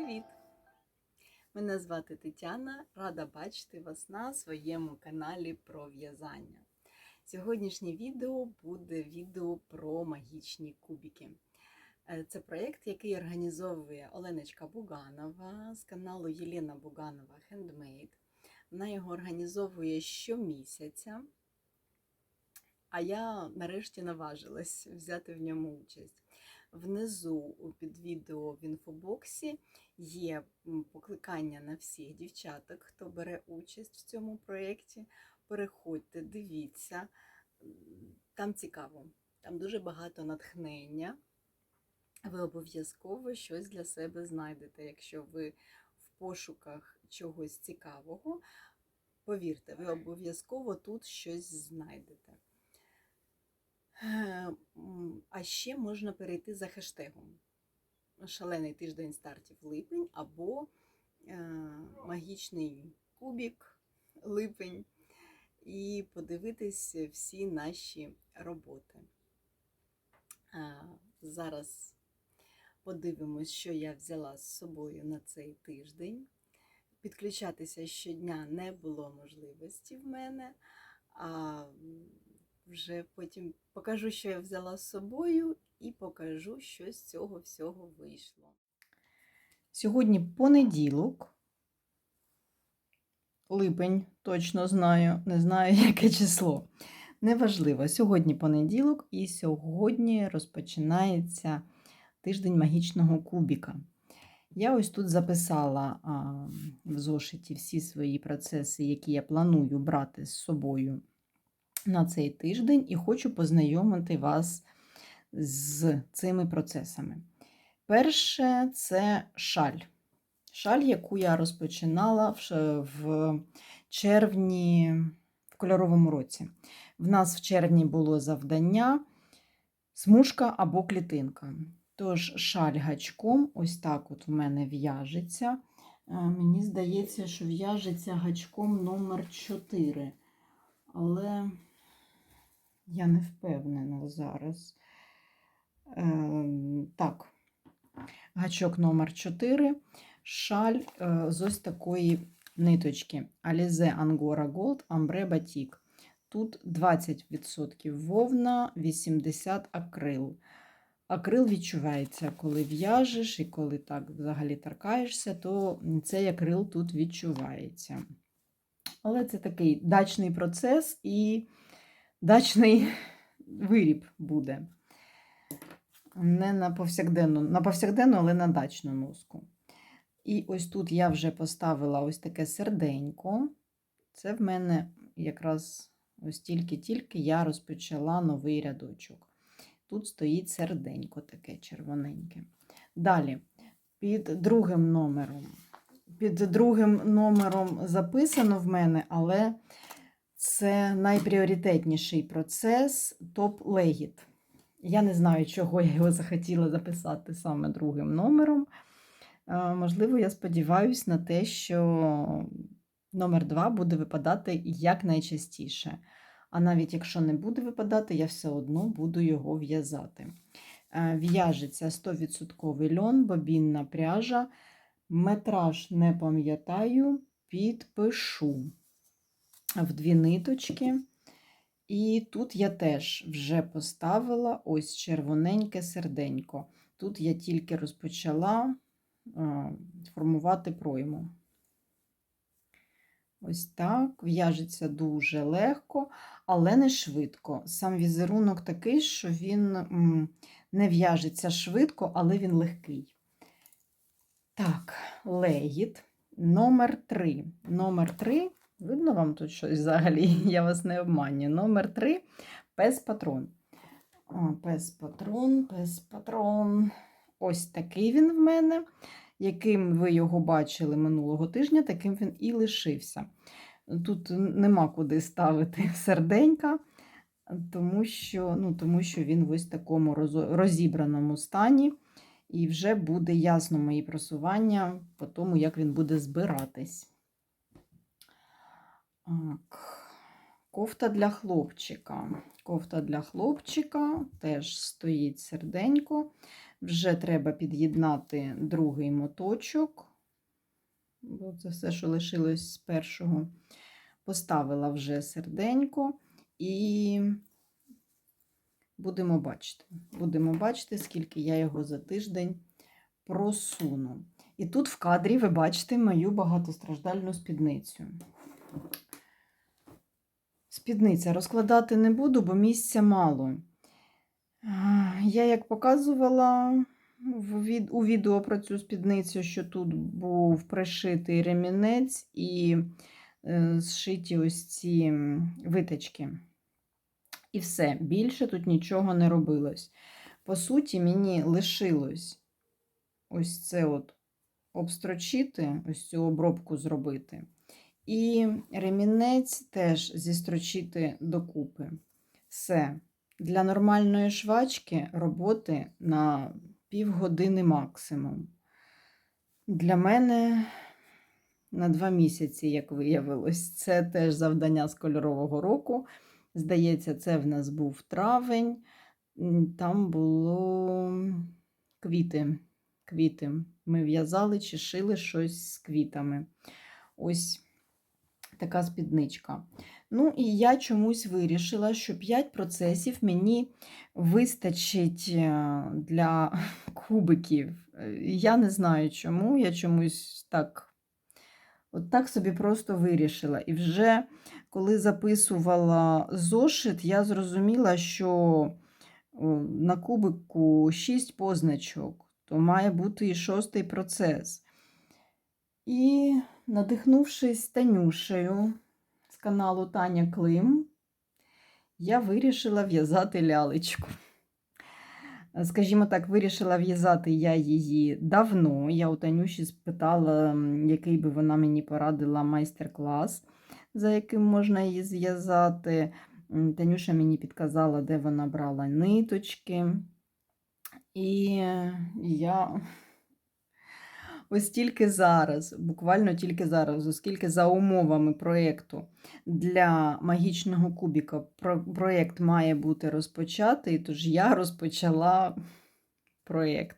Привіт! Мене звати Тетяна. Рада бачити вас на своєму каналі про в'язання. Сьогоднішнє відео буде відео про магічні кубики. Е, Це проєкт, який організовує Оленочка Буганова з каналу Єлена Буганова Handmade. Вона його організовує щомісяця. А я нарешті наважилась взяти в ньому участь. Внизу під відео в інфобоксі є покликання на всіх дівчаток, хто бере участь в цьому проєкті. Переходьте, дивіться, там цікаво, там дуже багато натхнення. Ви обов'язково щось для себе знайдете, якщо ви в пошуках чогось цікавого. Повірте, ви обов'язково тут щось знайдете. Е, А ще можна перейти за хештегом Шалений тиждень стартів липень або е, магічний кубік липень і подивитись всі наші роботи. Е, Зараз подивимось, що я взяла з собою на цей тиждень. Підключатися щодня не було можливості в мене. А вже потім покажу, що я взяла з собою, і покажу, що з цього всього вийшло. Сьогодні понеділок. Липень, точно знаю, не знаю, яке число. Неважливо, сьогодні понеділок, і сьогодні розпочинається тиждень магічного кубіка. Я ось тут записала в зошиті всі свої процеси, які я планую брати з собою на цей тиждень, і хочу познайомити вас з цими процесами. Перше це шаль. Шаль, яку я розпочинала в червні, в кольоровому році. В нас в червні було завдання смужка або клітинка. Тож шаль гачком, ось так от в мене в'яжеться. Е, Мені здається, що в'яжеться гачком номер 4. Але я не впевнена зараз. Е, так, гачок номер 4 шаль е, з ось такої ниточки Alize Angora Gold Ambre Batik. Тут 20% вовна, 80 акрил. Акрил відчувається, коли в'яжеш і коли так взагалі торкаєшся, то цей акрил тут відчувається. Але це такий дачний процес і дачний виріб буде. Не на повсякденну, на повсякденну, але на дачну носку. І ось тут я вже поставила ось таке серденько. Це в мене якраз ось тільки-тільки я розпочала новий рядочок. Тут стоїть серденько таке червоненьке. Далі, під другим номером. Під другим номером записано в мене, але це найпріоритетніший процес топ-легіт. Я не знаю, чого я його захотіла записати саме другим номером. Можливо, я сподіваюся на те, що номер 2 буде випадати якнайчастіше. А навіть якщо не буде випадати, я все одно буду його в'язати. В'яжеться 100% льон, бобінна пряжа. Метраж не пам'ятаю, підпишу в дві ниточки. І тут я теж вже поставила ось червоненьке серденько. Тут я тільки розпочала формувати пройму. Ось так, в'яжеться дуже легко, але не швидко. Сам візерунок такий, що він не в'яжеться швидко, але він легкий. Так, легіт номер 3. Номер 3, видно вам тут щось взагалі, я вас не обманюю. Номер 3 пес-патрон. Пес-патрон, пес-патрон. Ось такий він в мене. Яким ви його бачили минулого тижня, таким він і лишився. Тут нема куди ставити серденька, тому що, ну, тому що він в ось такому розібраному стані. І вже буде ясно мої просування по тому, як він буде збиратись. Так. Кофта для хлопчика. Кофта для хлопчика теж стоїть серденько. Вже треба під'єднати другий моточок. Бо це все, що лишилось з першого. Поставила вже серденько і будемо бачити. Будемо бачити, скільки я його за тиждень просуну. І тут в кадрі ви бачите мою багатостраждальну спідницю. Спідниця розкладати не буду, бо місця мало. Я як показувала у відео про цю спідницю, що тут був пришитий ремінець і е, зшиті ось ці м, виточки. І все, більше тут нічого не робилось. По суті, мені лишилось ось це от обстрочити, ось цю обробку зробити. І ремінець теж зістрочити докупи. Все. Для нормальної швачки роботи на півгодини максимум. Для мене на два місяці, як виявилось, це теж завдання з кольорового року. Здається, це в нас був травень. Там було квіти. квіти. Ми в'язали чи шили щось з квітами. Ось така спідничка. Ну, і я чомусь вирішила, що 5 процесів мені вистачить е, для кубиків. Е, Я не знаю чому, я чомусь так, от так собі просто вирішила. І вже коли записувала зошит, я зрозуміла, що на кубику 6 позначок, то має бути і шостий процес. І надихнувшись Танюшею з каналу Таня Клим, я вирішила в'язати лялечку. Скажімо так, вирішила в'язати я її давно. Я у Танюші спитала, який би вона мені порадила майстер-клас, за яким можна її зв'язати. Танюша мені підказала, де вона брала ниточки. І я ось тільки зараз, буквально тільки зараз, оскільки за умовами проєкту для магічного кубіка проєкт має бути розпочатий, тож я розпочала проєкт.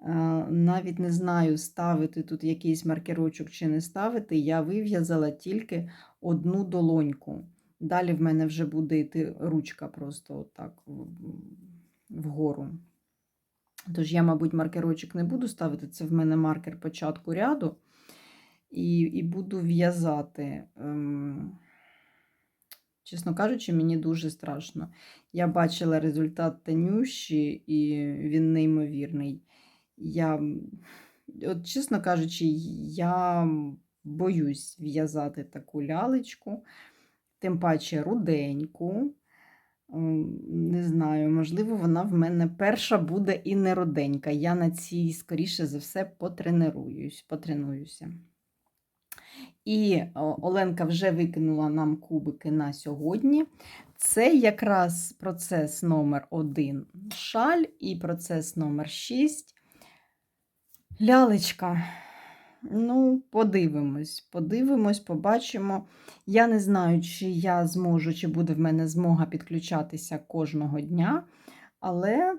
Е, Навіть не знаю, ставити тут якийсь маркерочок чи не ставити. Я вив'язала тільки одну долоньку. Далі в мене вже буде йти ручка просто отак вгору. Тож я, мабуть, маркерочок не буду ставити. Це в мене маркер початку ряду. І, і буду в'язати. Ем, Чесно кажучи, мені дуже страшно. Я бачила результат Танюші, і він неймовірний. Я, от, чесно кажучи, я боюсь в'язати таку лялечку, тим паче руденьку. Не знаю, можливо, вона в мене перша буде і не руденька. Я на цій, скоріше за все, потренуюсь, потренуюся. І Оленка вже викинула нам кубики на сьогодні. Це якраз процес номер один шаль і процес номер 6 лялечка. Ну, подивимось, подивимось, побачимо. Я не знаю, чи я зможу, чи буде в мене змога підключатися кожного дня, але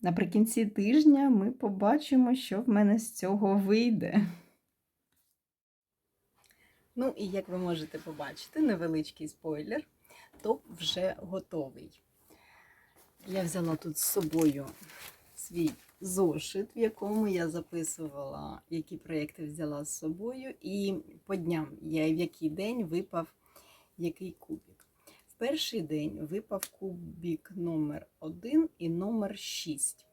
наприкінці тижня ми побачимо, що в мене з цього вийде. Ну, і як ви можете побачити, невеличкий спойлер, топ вже готовий. Я взяла тут з собою свій зошит, в якому я записувала, які проєкти взяла з собою, і по дням, я, в який день випав який кубик. В перший день випав кубик номер 1 і номер 6.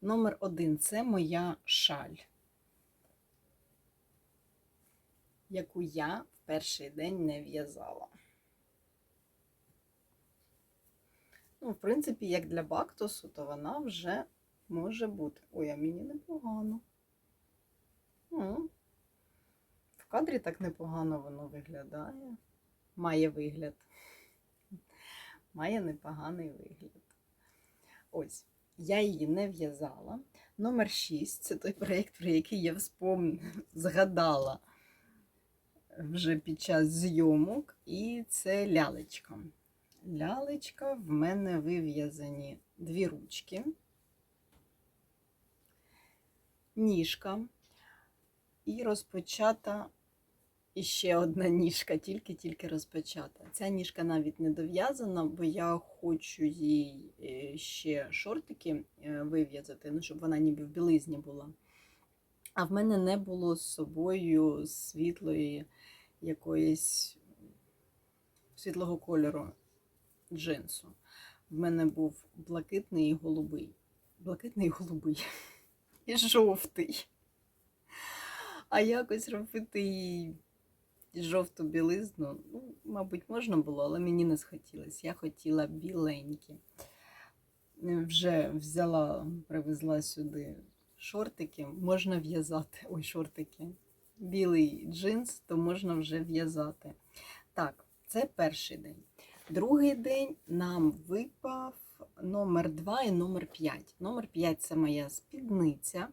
Номер 1 це моя шаль, яку я в перший день не в'язала. Ну, в принципі, як для бактусу, то вона вже може бути. Ой, а мені непогано. М. В кадрі так непогано воно виглядає. Має вигляд. Має непоганий вигляд. Ось, я її не в'язала. Номер 6 це той проєкт, про який я згадала вже під час зйомок, і це лялечка. Лялечка в мене вив'язані дві ручки. Ніжка і розпочата іще одна ніжка, тільки-тільки розпочата. Ця ніжка навіть не дов'язана, бо я хочу їй е, ще шортики е, вив'язати, ну, щоб вона ніби в білизні була. А в мене не було з собою світлої якоїсь світлого кольору джинсу. В мене був блакитний і голубий. Блакитний і голубий. І жовтий. А якось робити їй жовту білизну, ну, мабуть, можна було, але мені не схотілося. Я хотіла біленькі. Вже взяла, привезла сюди шортики, можна в'язати. Ой, шортики. Білий джинс, то можна вже в'язати. Так, це перший день. Другий день нам випав номер 2 і номер 5. Номер 5 це моя спідниця,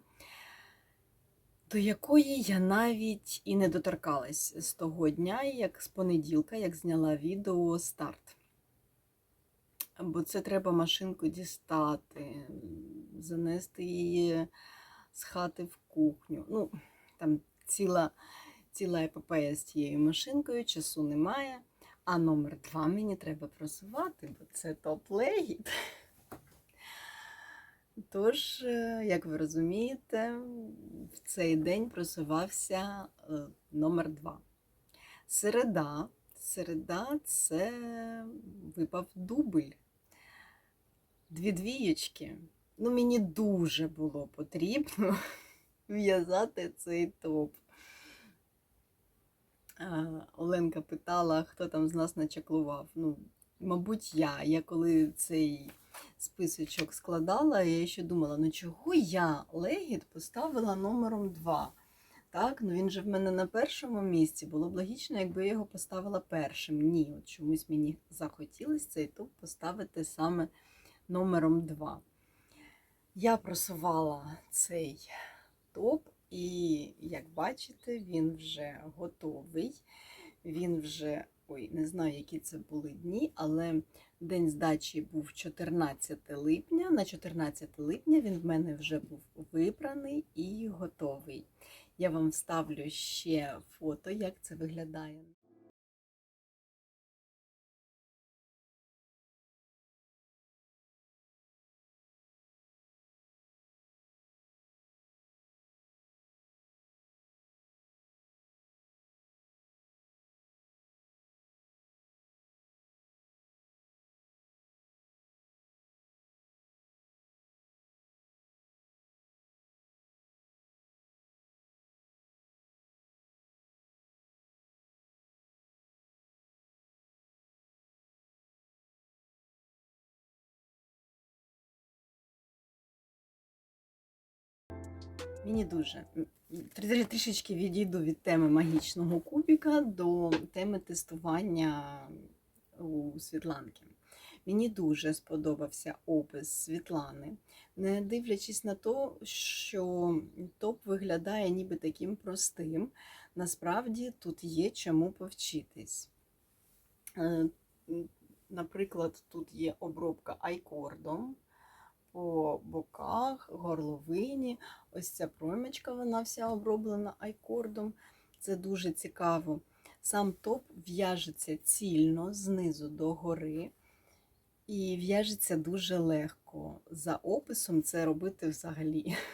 до якої я навіть і не доторкалась з того дня, як з понеділка, як зняла відео старт. Бо це треба машинку дістати, занести її з хати в кухню. Ну, там ціла, ціла епопея з тією машинкою, часу немає. А номер два мені треба просувати, бо це топ-легіт. Тож, е, як ви розумієте, в цей день просувався е, номер два. Середа. Середа це випав дубль. Дві двієчки. Ну, мені дуже було потрібно в'язати цей топ. Оленка питала, хто там з нас начаклував. Ну, мабуть, я. Я коли цей списочок складала, я ще думала, ну чого я легіт поставила номером 2. Так, ну він же в мене на першому місці. Було б логічно, якби я його поставила першим. Ні, от чомусь мені захотілося цей топ поставити саме номером 2. Я просувала цей топ, і, як бачите, він вже готовий. Він вже, ой, не знаю, які це були дні, але день здачі був 14 липня. На 14 липня він в мене вже був вибраний і готовий. Я вам вставлю ще фото, як це виглядає. Мені дуже Трі- трішечки відійду від теми магічного кубіка до теми тестування у Світланки. Мені дуже сподобався опис Світлани, не дивлячись на те, що топ виглядає ніби таким простим. Насправді тут є чому повчитись. Е, Наприклад, тут є обробка айкордом по боках, горловині. Ось ця промічка, вона вся оброблена айкордом. Це дуже цікаво. Сам топ в'яжеться цільно знизу до гори. І в'яжеться дуже легко. За описом це робити взагалі.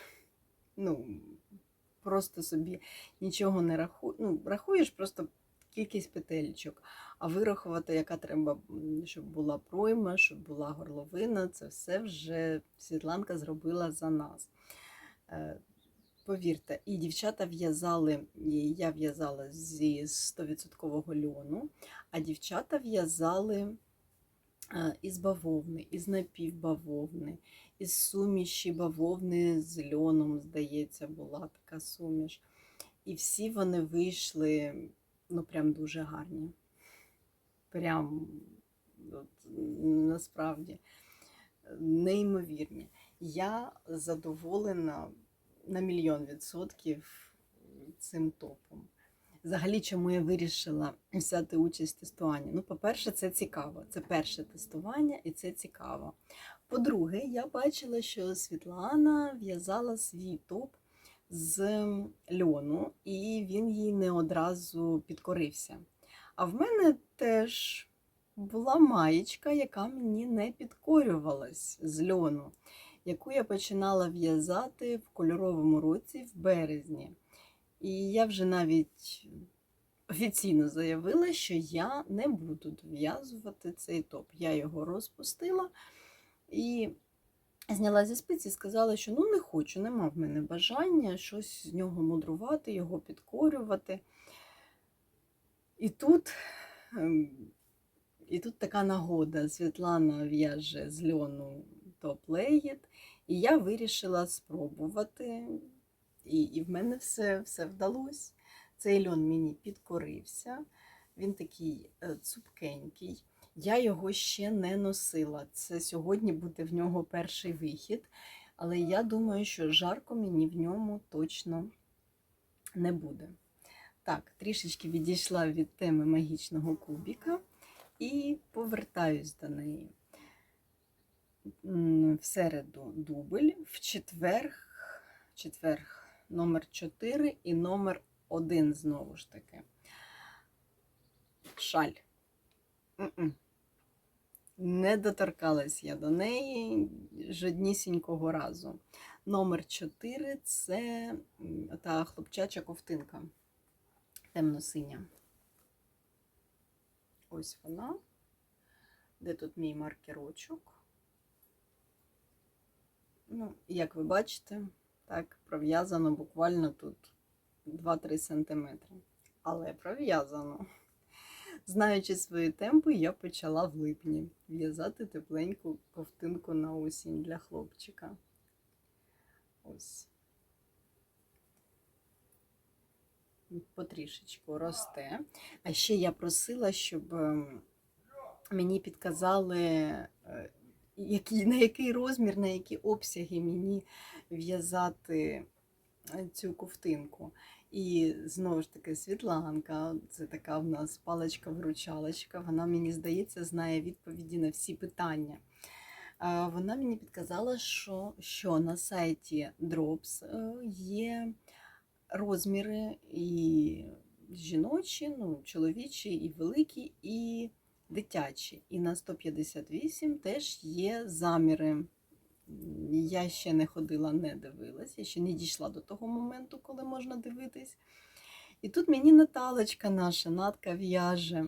Ну, просто собі нічого не рахуєш. Ну, рахуєш просто кількість петельчик, а вирахувати, яка треба, щоб була пройма, щоб була горловина, це все вже Світланка зробила за нас. Е, повірте, і дівчата в'язали, я в'язала зі 100% льону, а дівчата в'язали е, із бавовни, із напівбавовни, із суміші бавовни з льоном, здається, була така суміш. І всі вони вийшли ну, прям дуже гарні. Прям от, насправді неймовірні. Я задоволена на мільйон відсотків цим топом. Взагалі, чому я вирішила взяти участь в тестуванні? Ну, по-перше, це цікаво. Це перше тестування, і це цікаво. По-друге, я бачила, що Світлана в'язала свій топ з льону, і він їй не одразу підкорився. А в мене теж була маєчка, яка мені не підкорювалась з льону, яку я починала в'язати в кольоровому році в березні. І я вже навіть офіційно заявила, що я не буду дов'язувати цей топ. Я його розпустила і зняла зі спиці і сказала, що ну не хочу, нема в мене бажання щось з нього мудрувати, його підкорювати. І тут, ем, і тут така нагода. Світлана в'яже з льону топ-легіт, і я вирішила спробувати. І, і в мене все, все вдалося. Цей льон мені підкорився. Він такий е, цупкенький. Я його ще не носила. Це сьогодні буде в нього перший вихід. Але я думаю, що жарко мені в ньому точно не буде. Так, трішечки відійшла від теми магічного кубіка і повертаюсь до неї. В середу дубль, в четверг, четверг номер 4 і номер 1 знову ж таки. Шаль. М-м. Не доторкалась я до неї жоднісінького разу. Номер 4 це та хлопчача ковтинка темно-синя. Ось вона. Де тут мій маркерочок? Ну, як ви бачите, так, пров'язано буквально тут 2-3 см. Але пров'язано. Знаючи свої темпи, я почала в липні в'язати тепленьку ковтинку на осінь для хлопчика. Ось. Потрішечку росте. А ще я просила, щоб ем, мені підказали, е, який, на який розмір, на які обсяги мені в'язати е, цю ковтинку. І знову ж таки, Світланка, це така в нас паличка-вручалочка, вона, мені здається, знає відповіді на всі питання. Вона мені підказала, що, що на сайті Drops е, є розміри і жіночі, ну, чоловічі, і великі, і дитячі. І на 158 теж є заміри. Я ще не ходила, не дивилась, я ще не дійшла до того моменту, коли можна дивитись. І тут мені Наталочка наша, Натка в'яже.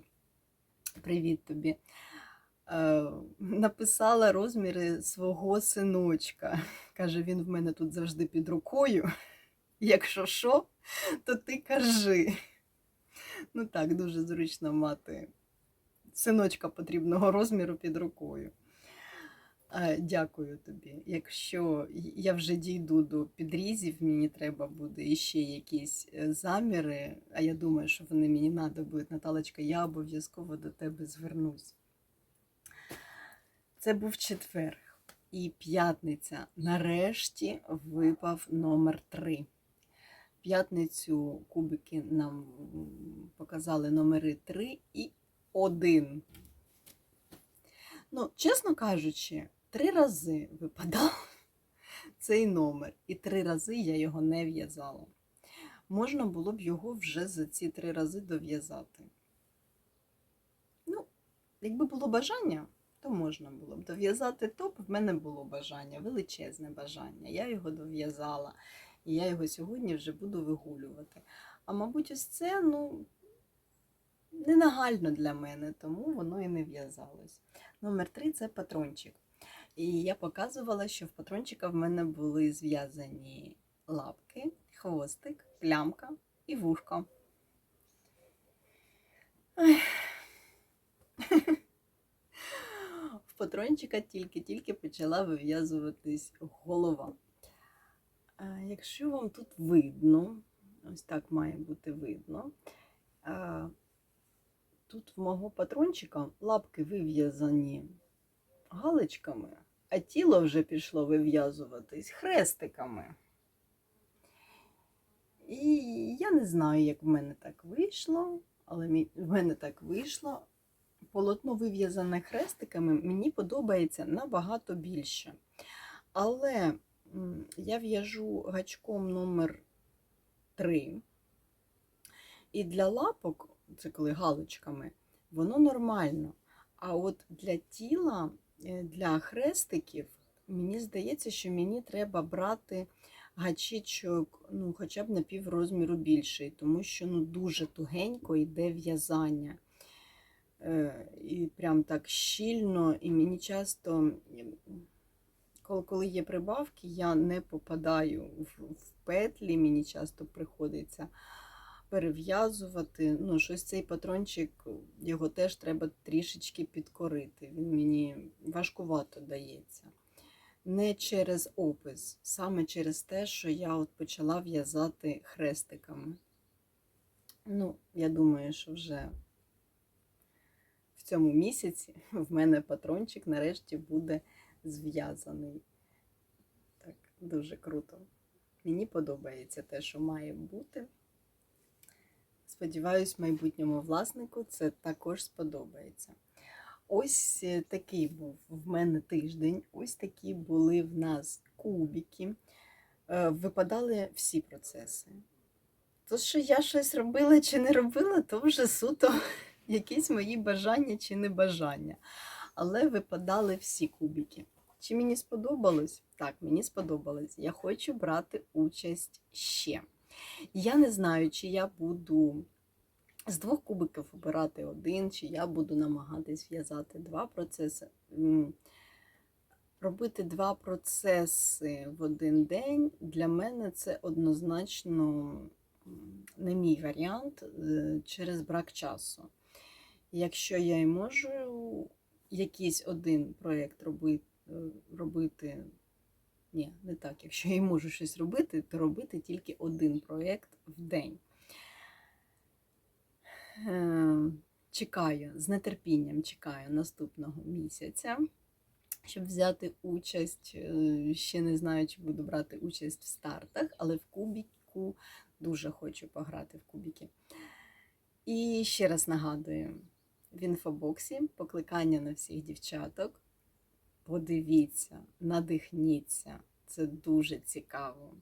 Привіт тобі. Е, написала розміри свого синочка. Каже, він в мене тут завжди під рукою. Якщо що, то ти кажи. Ну так, дуже зручно мати синочка потрібного розміру під рукою. Е, Дякую тобі. Якщо я вже дійду до підрізів, мені треба буде іще якісь е, заміри, а я думаю, що вони мені треба будуть, Наталочка, я обов'язково до тебе звернусь. Це був четвер. І п'ятниця. Нарешті випав номер 3. П'ятницю кубики нам показали номери 3 і 1. Ну, чесно кажучи, три рази випадав цей номер, і три рази я його не в'язала. Можна було б його вже за ці три рази дов'язати. Ну, якби було бажання, то можна було б дов'язати топ. В мене було бажання, величезне бажання. Я його дов'язала, і я його сьогодні вже буду вигулювати. А мабуть, ось це, ну, ненагально для мене, тому воно і не в'язалось. Номер 3 це патрончик. І я показувала, що в патрончика в мене були зв'язані лапки, хвостик, плямка і вушко. Ой. В патрончика тільки-тільки почала вив'язуватись голова. Якщо вам тут видно, ось так має бути видно, тут в мого патрончика лапки вив'язані галочками, а тіло вже пішло вив'язуватись хрестиками. І я не знаю, як в мене так вийшло, але в мене так вийшло. Полотно вив'язане хрестиками мені подобається набагато більше. Але я в'яжу гачком номер 3. І для лапок, це коли галочками, воно нормально. А от для тіла, для хрестиків, мені здається, що мені треба брати гачечок ну, хоча б на піврозміру більший, тому що ну, дуже тугенько йде в'язання. Е, І прям так щільно, і мені часто, коли, є прибавки, я не попадаю в петлі, мені часто приходиться перев'язувати. Ну, щось цей патрончик, його теж треба трішечки підкорити. Він мені важкувато дається. Не через опис, саме через те, що я от почала в'язати хрестиками. Ну, я думаю, що вже в цьому місяці в мене патрончик нарешті буде зв'язаний. Так, дуже круто. Мені подобається те, що має бути. Сподіваюсь, майбутньому власнику це також сподобається. Ось е, такий був в мене тиждень. Ось такі були в нас кубики. Е, Випадали всі процеси. То, що я щось робила чи не робила, то вже суто якісь мої бажання чи небажання. Але випадали всі кубики. Чи мені сподобалось? Так, мені сподобалось. Я хочу брати участь ще. Я не знаю, чи я буду з двох кубиків обирати один, чи я буду намагатись в'язати два процеси. Робити два процеси в один день для мене це однозначно не мій варіант е, через брак часу. Якщо я і можу якийсь один проєкт робити, робити ні, не так. Якщо я можу щось робити, то робити тільки один проєкт в день. Е, Чекаю, з нетерпінням чекаю наступного місяця, щоб взяти участь. Е, Ще не знаю, чи буду брати участь в стартах, але в кубіку дуже хочу пограти в кубіки. І ще раз нагадую: в інфобоксі покликання на всіх дівчаток. Подивіться, надихніться, це дуже цікаво.